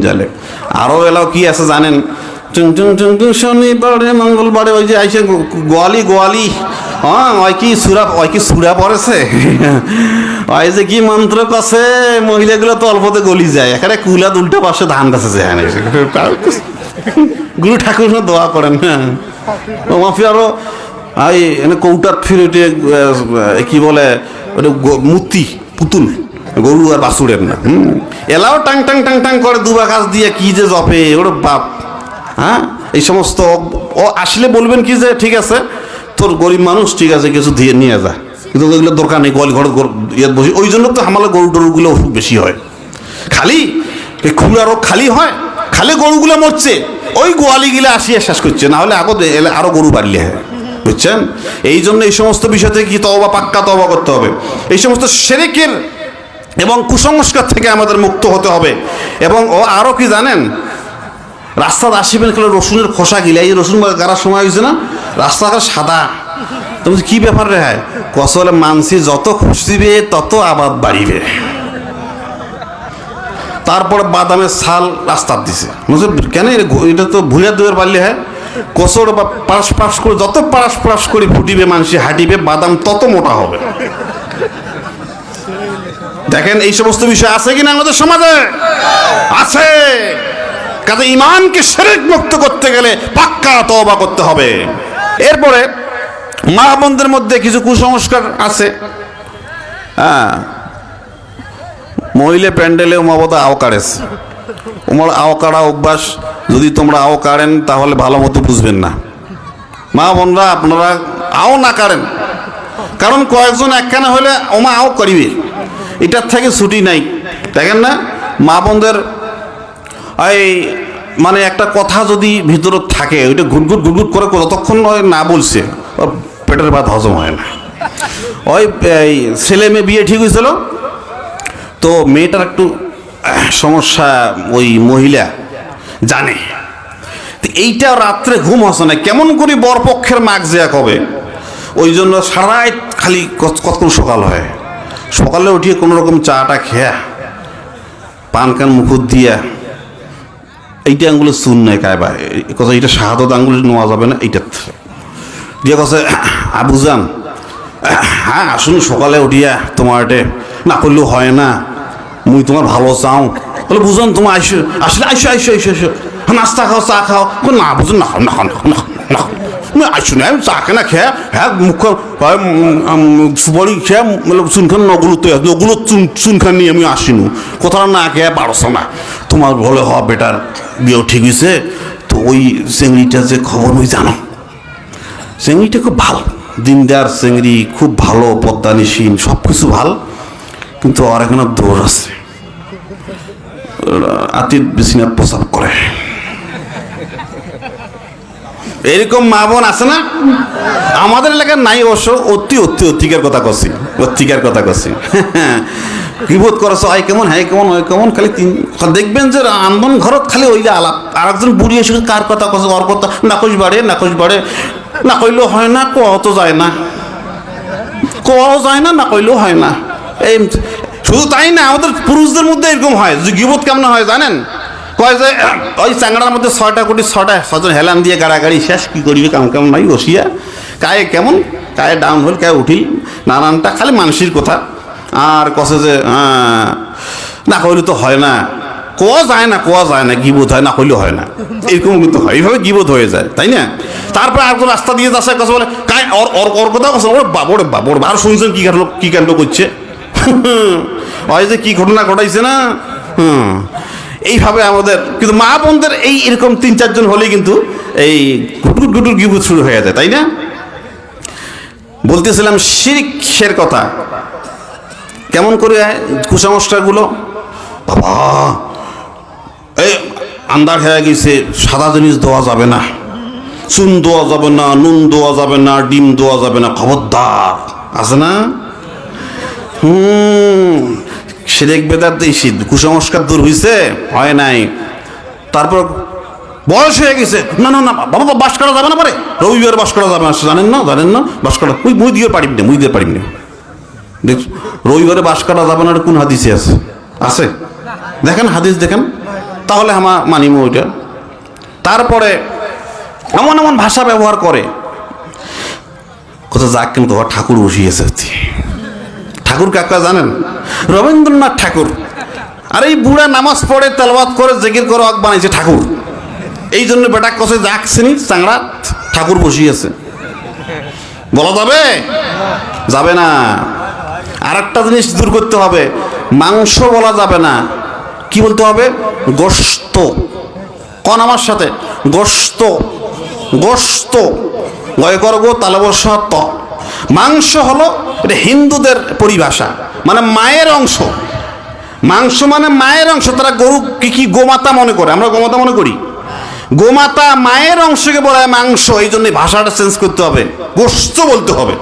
জালে। আরও এলাও কি আছে জানেন? টুং টুং টুং টুং শনিবারে, মঙ্গলবারে ওই যে আইসে গোয়ালি গোয়ালি। হ্যাঁ ওই কি সুরা ওই কি সুরা পড়েছে? ওই যে কি মন্ত্র কছে? মহিলাগুলো তো অল্পতে গলি যায়। এখানে কুলা দুলটা পাশে ধান গাছে যায় গুরু ঠাকুর দোয়া করেন হ্যাঁ। মাফি আরও এই কৌটার ফিরে কি বলে, ওটা মূর্তি, পুতুল। গরু আর বাসুরের না, হুম? এলাও টাং টাং টাং টাং করে দুবা গাছ দিয়ে কি যে জপে, ওর বাপ। হ্যাঁ? এই সমস্ত ও আসলে বলবেন কি যে, ঠিক আছে, তোর গরিব মানুষ, ঠিক আছে, কিছু দিয়ে নিয়ে যা। কিন্তু ওইগুলো দরকার নেই, গোয়াল ঘর ইয়ে বসে ওই জন্য তো আমাদের গরু টরুগুলো বেশি হয়। খালি এই খুলা রোগ খালি হয়, খালি গরুগুলো মরছে, ওই গোয়ালিগুলো আসিয়া শেষ করছে না হলে আগত এলে আরও গরু বাড়লে হয়। বুঝছেন? এই জন্য এই সমস্ত বিষয় থেকে কি তবা পাক্কা তবা করতে হবে? এই সমস্ত সেরেকের এবং কুসংস্কার থেকে আমাদের মুক্ত হতে হবে। এবং ও আরও কি জানেন? রাস্তাতে আসিবেন খেলে রসুনের খোসা গিলে এই রসুন গাড়ার সময় হয়েছে না? রাস্তাঘাট সাদা। তুমি কি ব্যাপার রে হয়? কসলে মানসি যত খুশিবে তত আবাদ বাড়িবে। তারপরে বাদামের ছাল রাস্তার দিছে। কেন এটা তো ভুইয়া দুয়ের পারলে হ্যাঁ? কসর বা পাশ পাশ করে যত পাশ পাশ করে ফুটিবে মানুষ হাঁটিবে, বাদাম তত মোটা হবে। দেখেন এই সমস্ত বিষয় আছে কিনা আমাদের সমাজে? আছে। কাজে ইমানকে শরীর মুক্ত করতে গেলে পাক্কা তওবা করতে হবে। এরপরে মা বোনদের মধ্যে কিছু কুসংস্কার আছে। হ্যাঁ। মহিলা প্যান্ডেলে উমাবত আও কাড়েস উমার আও কাড়া অভ্যাস, যদি তোমরা আও কাড়েন তাহলে ভালো মতো বুঝবেন না। মা বোনরা, আপনারা আও না কাড়েন কারণ কয়েকজন একখানে হলে ওমা আও করিবে। এটার থেকে ছুটি নাই। দেখেন না? মা বোনদের এই মানে একটা কথা যদি ভিতরে থাকে, ওইটা ঘুটঘুট ঘুটঘুট করে যতক্ষণ না বলছে, ওর পেটের ভাত হজম হয় না। ওই ছেলে মেয়ে বিয়ে ঠিক হয়েছিল, তো মেয়েটার একটু সমস্যা ওই মহিলা জানে। এইটা রাত্রে ঘুম হসে না, কেমন করে বরপক্ষের মাগ দেয়া কবে? ওই জন্য সারা রাত খালি কতক্ষণ সকাল হয়। সকালে উঠিয়ে কোনো রকম চাটা খেয়া, পান কান মুখুর দিয়া, এইটা আঙ্গুলে চুন নাই কায়বা কথা এইটা শাহাদত আঙ্গুলে নেওয়া যাবে না, এইটা দিয়ে কথা আবুজান হ্যাঁ আসুন সকালে উঠিয়া তোমার এটে না করলেও হয় না, মুই তোমার ভালো চাও। বলে বুঝুন তোমার আইসো, আসলে আইসো আইসো আইসো আইসো। নাস্তা খাও, চা খাও। না বুঝুন না না না না খাও, না খাও। না আমি চা খেয়ে হ্যাঁ মুখ সুপারি খেয়ে মানে চুনখান নগুলোতে নগুলো চুন চুনখান নিয়ে আমি আসিনু কোথাও না খেয়ে পারছ না। তোমার বলে হ বেটার বিয়েও ঠিক হয়েছে। তো ওই চেংড়িটা যে খবর ওই জানো? চেংড়িটা খুব ভালো। দিনদার চেংড়ি খুব ভালো পদ্মানিসীন সব কিছু ভালো। কিন্তু আর এখানে দৌড় আছে। আতির বিছিনা প্রসাব করে। এরকম মা বোন আছে না? আমাদের এলাকার নাই অবশ্য, অতি অতি, অতিকার কথা করছি অতিকার কথা করছি বিপদ করছ? আই কেমন হ্যাঁ কেমন, ওই কেমন? খালি তিন দেখবেন যে আন্দোলন ঘরত খালি ওই যে আলাপ। আর একজন বুড়ি এসে কার কথা কছে ওর কথা নাকশ বাড়ে নাকশ বাড়ে, না কইলেও হয় না কোয়াও তো যায় না। কোয়াও যায় না না কইলেও হয় না। এই শুধু তাই না, আমাদের পুরুষদের মধ্যে এরকম হয়। যে গিবত কেমন হয় জানেন? কয় যে ওই চাংড়ার মধ্যে ছয়টা কোটি ছটা ছজন হেলান দিয়ে গাড়াগাড়ি শেষ কি করিবে কেমন কেমন নাই বসিয়া। কায়ে কেমন? কায়ে ডাউন হল কায়ে উঠিল নানানটা খালি মানুষের কথা। আর কছে যে হ্যাঁ, না কইলে তো হয় না। কোয়া যায় না কোয়া যায় না গিবোধ হয় না কইলে হয় না। এরকম কিন্তু হয় এইভাবে গিবোধ হয়ে যায় তাই না? তারপরে আর রাস্তা দিয়ে যাচ্ছে কথা বলে কাই ওর ওর ওর কথা কথা ওরে বাবরে বাবরে আর শুনছেন কি কাণ্ড কি কাণ্ড করছে? ওই যে কি ঘটনা ঘটাইছে না? হুম। এইভাবে আমাদের কিন্তু মা বোনদের এই এরকম তিন, চারজন হলেই কিন্তু এই গুটগুট গুটুর গিবুত শুরু হয়ে যায়, তাই না? বলতেছিলাম শিরিকের কথা। কেমন করে কুসংস্কারগুলো? বাবা, এই আন্দার হয়ে গেছে, সাদা জিনিস দেওয়া যাবে না। চুন দেওয়া যাবে না, নুন দেওয়া যাবে না, ডিম দেওয়া যাবে না, খবরদার। আছে না? হুম। সেরেক বেদার দেশি কুসংস্কার দূর হইছে? হয় নাই। তারপর বয়স হয়ে গেছে। না না না, বাবা বাস করা যাবে না পারে? রবিবার বাস করা যাবে না জানেন না? জানেন না? বাস করা ওই মুই দিয়ে পারিব না, মুই দিয়ে পারিব না। দেখ, রবিবারে বাস করা যাবে না কোন হাদিসে আছে? আছে? দেখেন হাদিস, দেখেন। তাহলে আমার মানিব ওইটা। তারপরে এমন এমন ভাষা ব্যবহার করে। কোথাও যাক কিন্তু ঠাকুর বসিয়েছে। ঠাকুর কাকা জানেন? রবীন্দ্রনাথ ঠাকুর। আর এই বুড়া নামাজ পড়ে তেলবাদ করে জেগির করে অক বানাইছে ঠাকুর। এই জন্য বেটা কষে যাকছেনি চাংড়া ঠাকুর বসিয়েছে। বলা যাবে? যাবে না। আর একটা জিনিস দূর করতে হবে। মাংস বলা যাবে না। কি বলতে হবে? গোস্ত কন আমার সাথে? গোস্ত গোস্ত গয় করগো তালবসা ত মাংস হলো এটা হিন্দুদের পরিভাষা। মানে মায়ের অংশ। মাংস মানে মায়ের অংশ, তারা গরু কি কি গোমাতা মনে করে? আমরা গোমাতা মনে করি? গোমাতা মায়ের অংশকে বলা হয় মাংস, এই জন্য ভাষাটা চেঞ্জ করতে হবে গোস্ত বলতে হবে।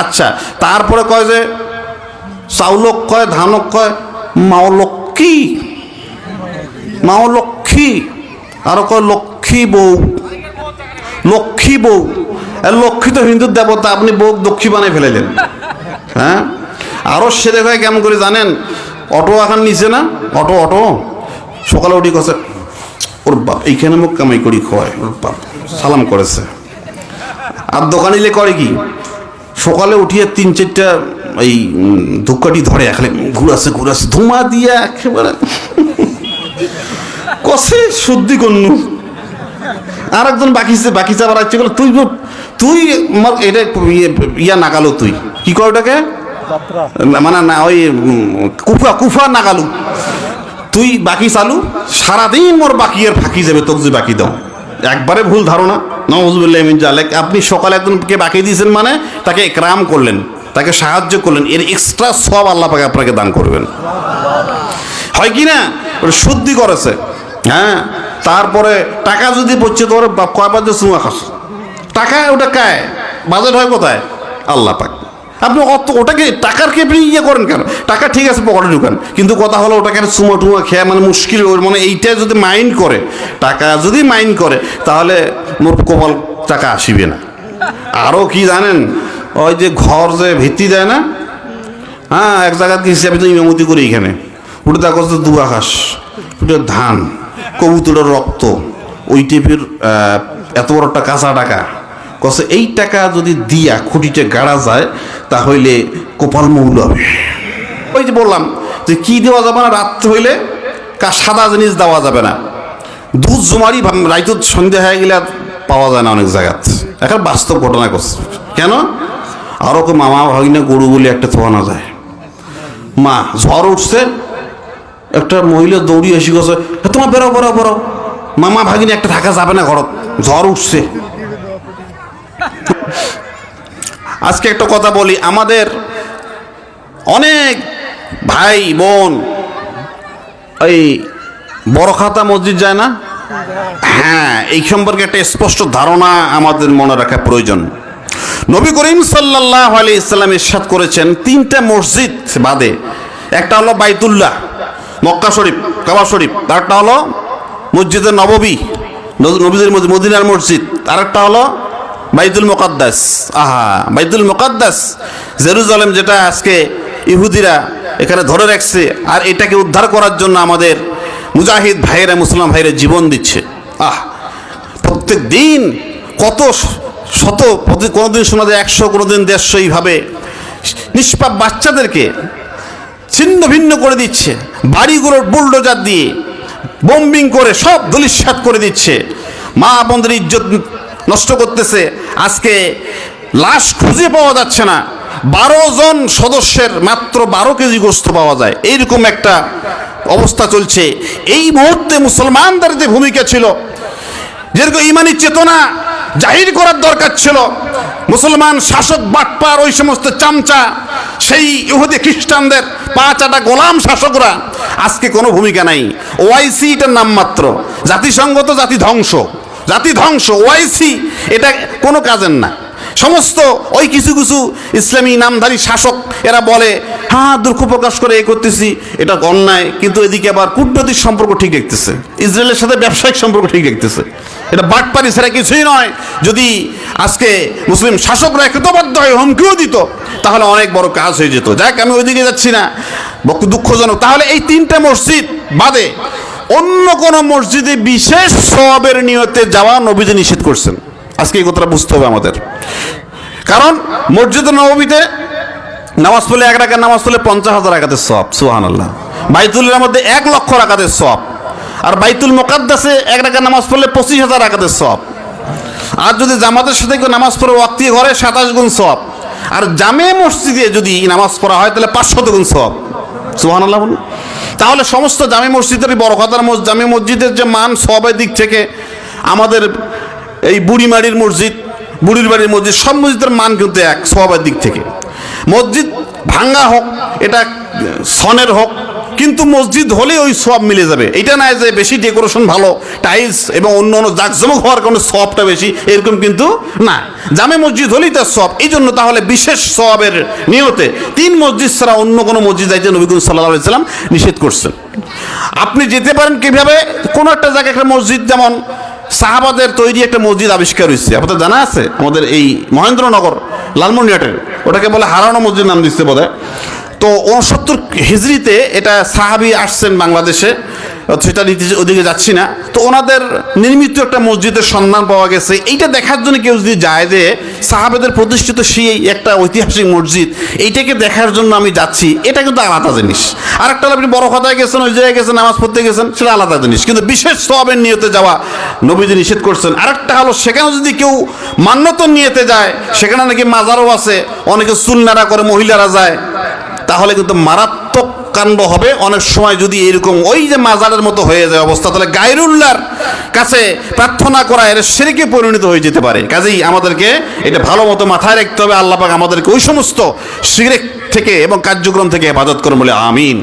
আচ্ছা তারপরে কয় যে, চাউলক কয়, ধানক কয় মাও লক্ষ্মী মাও লক্ষ্মী আরও কয়, লক্ষ্মী বউ। লক্ষ্মী বউ। লক্ষ্মী তো হিন্দুর দেবতা, আপনি বউ দক্ষী বানাই ফেলাইলেন। হ্যাঁ? আরও সে দেখায় কেমন করে জানেন? অটো এখন নিচে না? Auto auto. সকালে উঠি কছে ওর বাপ, এইখানে মুখ কামাই করি খোয়ায়, ওর বাপ, সালাম করেছে। আর দোকানিলে করে কি? সকালে উঠিয়ে তিন চারটা এই ধূপকাঠি ধরে এখানে ঘুরাছে ঘুরাছে, ধুমা দিয়ে একেবারে। কষে শুদ্ধি কন্যু। আর একজন আবার আসছে বলে তুই তুই এটা ইয়ে- ইয়া নাগালো তুই। কি কর ওটাকে? মানে না, ওই কুফা কুফা নাগালু তুই বাকি চালু, সারাদিন মোর বাকি আর ফাঁকি যাবে, তোকে যে বাকি দাও। একবারে ভুল ধারণা। নজবুল্লাহ জালেক। আপনি সকালে একজনকে বাকি দিয়েছেন মানে তাকে একরাম করলেন, তাকে সাহায্য করলেন, এর এক্সট্রা সব আল্লাহ পাকে আপনাকে দান করবেন। হয় কি না? শুদ্ধি করেছে। হ্যাঁ? তারপরে টাকা যদি পড়ছে তোর কয়বার যে চুমা খাস? টাকা ওটা কায়? বাজেট হয় কোথায়? আল্লাহ পাক। আপনি অত ওটাকে টাকার কে আপনি ইয়ে করেন কেন? টাকা ঠিক আছে, পকেটে ঢুকান। কিন্তু কথা হলো ওটাকে চুমা টুমা খেয়া মানে মুশকিল ওর মানে এইটা যদি মাইন্ড করে, টাকা যদি মাইন্ড করে, তাহলে মোর কপাল টাকা আসিবে না। আরও কি জানেন? ওই যে ঘর যে ভিত্তি দেয় না? হ্যাঁ এক গেছি আমি তো ইমামতি করি এখানে। ওটা দেখা যাচ্ছে দু আকাশ ওটা ধান, কবুতরের রক্ত, ওই টিপির এত বড় একটা কাঁচা টাকা কছে এই টাকা যদি দিয়া খুঁটিতে গাড়া যায় তাহলে কপাল মৌল হবে। ওই যে বললাম যে কি দেওয়া যাবে না রাত্রে হইলে কা সাদা জিনিস দেওয়া যাবে না। দুধ জুমারি রাইত সন্ধ্যা হয়ে গেলে পাওয়া যায় না অনেক জায়গাত। এখন বাস্তব ঘটনা করছে কেন? আরও মামা ভাগিনা গরু বলে একটা থোয়ানো যায়। মা, ঝড় উঠছে, একটা মহিলা দৌড়ি এসে গেছে তোমার বেরো বেরো বেরো। মামা ভাগিনী একটা থাকা যাবে না ঘরত। ঝড় উঠছে। আজকে একটা কথা বলি, আমাদের অনেক ভাই বোন এই বড় খাতা মসজিদ যায় না? হ্যাঁ এই সম্পর্কে একটা স্পষ্ট ধারণা আমাদের মনে রাখা প্রয়োজন। নবী করিম সাল্লাহ আলি ইসলাম ইরশাদ করেছেন, তিনটা মসজিদ বাদে। একটা হলো বাইতুল্লাহ, মক্কা শরীফ, কাবা শরীফ। আরেকটা হলো মসজিদের নববী নব- নবীদের মদিনার মসজিদ। আরেকটা হলো বাইতুল মোকাদ্দাস। আহা, বাইতুল মোকাদ্দাস। জেরুজালেম যেটা আজকে ইহুদিরা এখানে ধরে রাখছে আর এটাকে উদ্ধার করার জন্য আমাদের মুজাহিদ ভাইয়েরা মুসলাম ভাইয়েরা জীবন দিচ্ছে। আহ, প্রত্যেক দিন কত শত কোনোদিন শোনা যায় একশো, কোনোদিন দেড়শো এইভাবে নিষ্পাপ বাচ্চাদেরকে ছিন্ন ভিন্ন করে দিচ্ছে। বাড়িগুলোর বুলডোজার দিয়ে বোম্বিং করে সব দলিশ্বাত করে দিচ্ছে। মা বোনদের ইজ্জত নষ্ট করতেছে। আজকে লাশ খুঁজে পাওয়া যাচ্ছে না। বারো জন সদস্যের মাত্র বারো কেজি গোস্ত পাওয়া যায়। এইরকম একটা অবস্থা চলছে। এই মুহূর্তে মুসলমানদের যে ভূমিকা ছিল, যেরকম ইমানি চেতনা জাহির করার দরকার ছিল, মুসলমান শাসক বাটপার ওই সমস্ত চামচা, সেই ইহুদি খ্রিস্টানদের পাঁচ আটা গোলাম শাসকরা আজকে কোনো ভূমিকা নাই। ওআইসি এটার নাম মাত্র। জাতিসংঘ তো জাতি ধ্বংস। জাতি ধ্বংস ওয়াইসি এটা কোনো কাজের না। সমস্ত ওই কিছু কিছু ইসলামী নামধারী শাসক, এরা বলে হ্যাঁ দুঃখ প্রকাশ করে এ করতেছি, এটা অন্যায়। কিন্তু এদিকে আবার কূটনৈতিক সম্পর্ক ঠিক দেখতেছে। ইসরায়েলের সাথে ব্যবসায়িক সম্পর্ক ঠিক দেখতেছে। এটা বাটপারি ছাড়া কিছুই নয়। যদি আজকে মুসলিম শাসকরা একতাবদ্ধ হয়ে হুমকিও দিত, তাহলে অনেক বড় কাজ হয়ে যেত। যাক, আমি ওইদিকে যাচ্ছি না। দুঃখজনক। তাহলে এই তিনটা মসজিদ বাদে অন্য কোন মসজিদে বিশেষ সবের নিয়তে যাওয়া নবীজি নিষেধ করছেন। আজকে এই কথাটা বুঝতে হবে আমাদের। কারণ মসজিদ নবীতে নামাজ পড়লে এক রাখার নামাজ পড়লে পঞ্চাশ হাজার রাখাতের সব সুহান আল্লাহ বাইতুলের মধ্যে এক লক্ষ রাখাতের সব আর বাইতুল মোকাদ্দাসে এক রাখার নামাজ পড়লে পঁচিশ হাজার রাখাতের সব আর যদি জামাতের সাথে কেউ নামাজ পড়ে, ওয়াক্তি ঘরে সাতাশ গুণ সব আর জামে মসজিদে যদি নামাজ পড়া হয়, তাহলে পাঁচশত গুণ সব সুহান আল্লাহ বলুন। তাহলে সমস্ত জামি মসজিদের বড় কথার জামি মসজিদের যে মান সবের দিক থেকে আমাদের এই বুড়িমাড়ির মসজিদ বুড়ির বাড়ির মসজিদ, সব মসজিদের মান কিন্তু এক, সবের দিক থেকে। মসজিদ ভাঙ্গা হোক, এটা সনের হোক কিন্তু মসজিদ হলে ওই সব মিলে যাবে। এটা না যে বেশি ডেকোরেশন ভালো টাইলস এবং অন্য অন্য জাকজমক হওয়ার কারণে সবটা বেশি, এরকম কিন্তু না। জামে মসজিদ হলেই তার সব। এই জন্য তাহলে বিশেষ সবের নিয়তে তিন মসজিদ ছাড়া অন্য কোনো মসজিদ যাইতে নবীগুল সাল্লাহ সাল্লাম নিষেধ করছেন। আপনি যেতে পারেন কীভাবে? কোনো একটা জায়গায় একটা মসজিদ, যেমন সাহাবাদের তৈরি একটা মসজিদ আবিষ্কার হয়েছে। আপনাদের জানা আছে? আমাদের এই মহেন্দ্রনগর লালমনিহাটের ওটাকে বলে হারানো মসজিদ নাম দিচ্ছে বোধ তো উনসত্তর হিজড়িতে এটা সাহাবি আসছেন বাংলাদেশে, সেটা নীতি- ওদিকে যাচ্ছি না। তো ওনাদের নির্মিত একটা মসজিদের সন্ধান পাওয়া গেছে। এইটা দেখার জন্য কেউ যদি যায় যে সাহাবেদের প্রতিষ্ঠিত সেই একটা ঐতিহাসিক মসজিদ, এইটাকে দেখার জন্য আমি যাচ্ছি, এটা কিন্তু আলাদা জিনিস। আর একটা আপনি বড় কথায় গেছেন, ওই জায়গায় গেছেন, নামাজ পড়তে গেছেন, সেটা আলাদা জিনিস। কিন্তু বিশেষ সবের নিয়তে যাওয়া নবীজি নিষেধ করছেন। আরেকটা হলো, সেখানে যদি কেউ মান্যত নিয়েতে যায়, সেখানে নাকি মাজারও আছে, অনেকে নাড়া করে, মহিলারা যায় তাহলে কিন্তু মারাত্মক কাণ্ড হবে। অনেক সময় যদি এরকম ওই যে মাজারের মতো হয়ে যায় অবস্থা, তাহলে গায়রুল্লার কাছে প্রার্থনা করা এর সেরেকে পরিণত হয়ে যেতে পারে। কাজেই আমাদেরকে এটা ভালো মতো মাথায় রাখতে হবে। আল্লাপাক আমাদেরকে ওই সমস্ত সিরেক থেকে এবং কার্যক্রম থেকে হেফাজত করুন বলে আমিন।